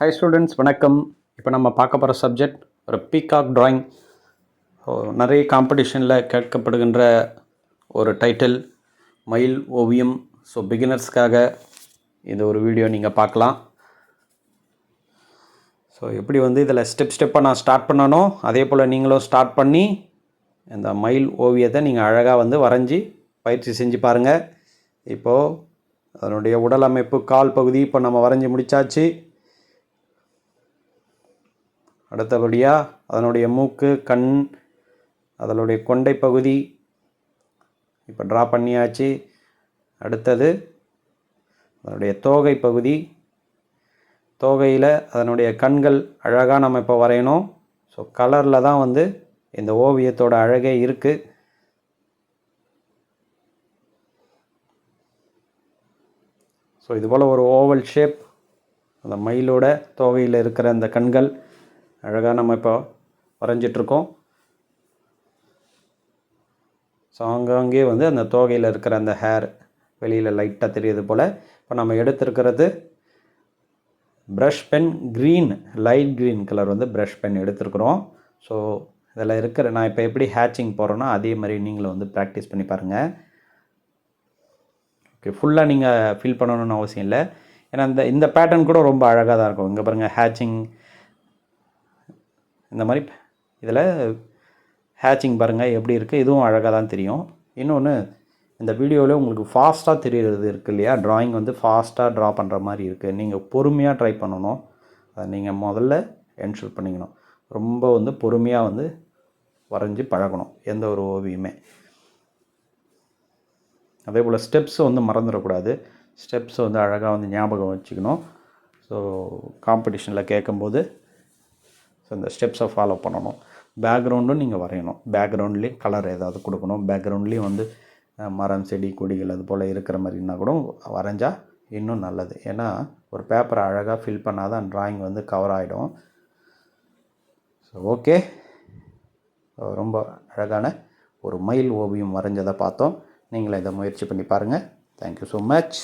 High students வணக்கம். இப்போ நம்ம பார்க்க போகிற சப்ஜெக்ட் ஒரு பீகாக் ட்ராயிங் நிறைய காம்படிஷனில் கேட்கப்படுகின்ற ஒரு டைட்டில் மயில் ஓவியம். ஸோ பிகினர்ஸ்க்காக இந்த ஒரு வீடியோ நீங்கள் பார்க்கலாம். ஸோ எப்படி வந்து இதில் ஸ்டெப் ஸ்டெப்பாக நான் ஸ்டார்ட் பண்ணனோ அதே போல் நீங்களும் ஸ்டார்ட் பண்ணி இந்த மயில் ஓவியத்தை நீங்கள் அழகாக வந்து வரைஞ்சி பயிற்சி செஞ்சு பாருங்கள் இப்போது அதனுடைய உடல் அமைப்பு கால் பகுதி இப்போ நம்ம வரைஞ்சி முடிச்சாச்சு. அடுத்தபடியாக அதனுடைய மூக்கு கண் அதனுடைய கொண்டை பகுதி இப்போ ட்ரா பண்ணியாச்சு. அடுத்தது அதனுடைய தோகை பகுதி. தோகையில் அதனுடைய கண்கள் அழகாக நம்ம இப்போ வரையணும். ஸோ கலரில் தான் வந்து இந்த ஓவியத்தோட அழகே இருக்குது ஸோ இது போல் ஒரு ஓவல் ஷேப் அந்த மயிலோட தோகையில் இருக்கிற அந்த கண்கள் அழகாக நம்ம இப்போ வரைஞ்சிட்ருக்கோம். ஸோ அங்கங்கே வந்து அந்த தோகையில் இருக்கிற அந்த ஹேர் வெளியில் லைட்டாக தெரியுது போல். இப்போ நம்ம எடுத்துருக்கிறது brush pen green light green colour வந்து ப்ரஷ் பென் எடுத்துருக்குறோம். ஸோ இதில் இருக்கிற நான் இப்போ எப்படி ஹேச்சிங் போகிறேன்னா அதே மாதிரி நீங்களும் வந்து ப்ராக்டிஸ் பண்ணி பாருங்கள் ஓகே ஃபுல்லாக நீங்கள் ஃபில் பண்ணணும்னு அவசியம் இல்லை. ஏன்னா இந்த இந்த பேட்டர்ன் கூட ரொம்ப அழகாக தான் இருக்கும். இங்கே பாருங்கள் ஹேச்சிங் இந்த மாதிரி இதில் ஹேச்சிங் பாருங்கள் எப்படி இருக்குது இதுவும் அழகாக தான் தெரியும். இன்னொன்று இந்த வீடியோவில் உங்களுக்கு ஃபாஸ்ட்டாக தெரியறது இருக்குது இல்லையா? ட்ராயிங் வந்து ஃபாஸ்ட்டாக ட்ரா பண்ணுற மாதிரி இருக்குது நீங்கள் பொறுமையாக ட்ரை பண்ணணும். அதை நீங்கள் முதல்ல என்ஷூர் பண்ணிக்கணும். ரொம்ப வந்து பொறுமையாக வந்து வரைஞ்சி பழகணும். எந்த ஒரு ஓவியமே. அதே போல் ஸ்டெப்ஸை வந்து மறந்துடக்கூடாது. ஸ்டெப்ஸை வந்து அழகாக வந்து ஞாபகம் வச்சுக்கணும். ஸோ காம்படிஷனில் கேட்கும்போது ஸோ இந்த ஸ்டெப்ஸை ஃபாலோ பண்ணணும். பேக்ரவுண்டும் நீங்கள் வரையணும். பேக்ரவுண்ட்லேயும் கலர் ஏதாவது கொடுக்கணும். பேக்ரவுண்ட்லேயும் வந்து மரம் செடி கொடிகள் அது போல் இருக்கிற மாதிரினா கூட வரைஞ்சால் இன்னும் நல்லது. ஏன்னா ஒரு பேப்பரை அழகாக ஃபில் பண்ணால் தான் ட்ராயிங் வந்து கவர் ஆகிடும் ஸோ ஓகே ரொம்ப அழகான ஒரு மயில் ஓவியம் வரைஞ்சதை பார்த்தோம். நீங்களும் இதை முயற்சி பண்ணி பாருங்கள் தேங்க்யூ ஸோ மச்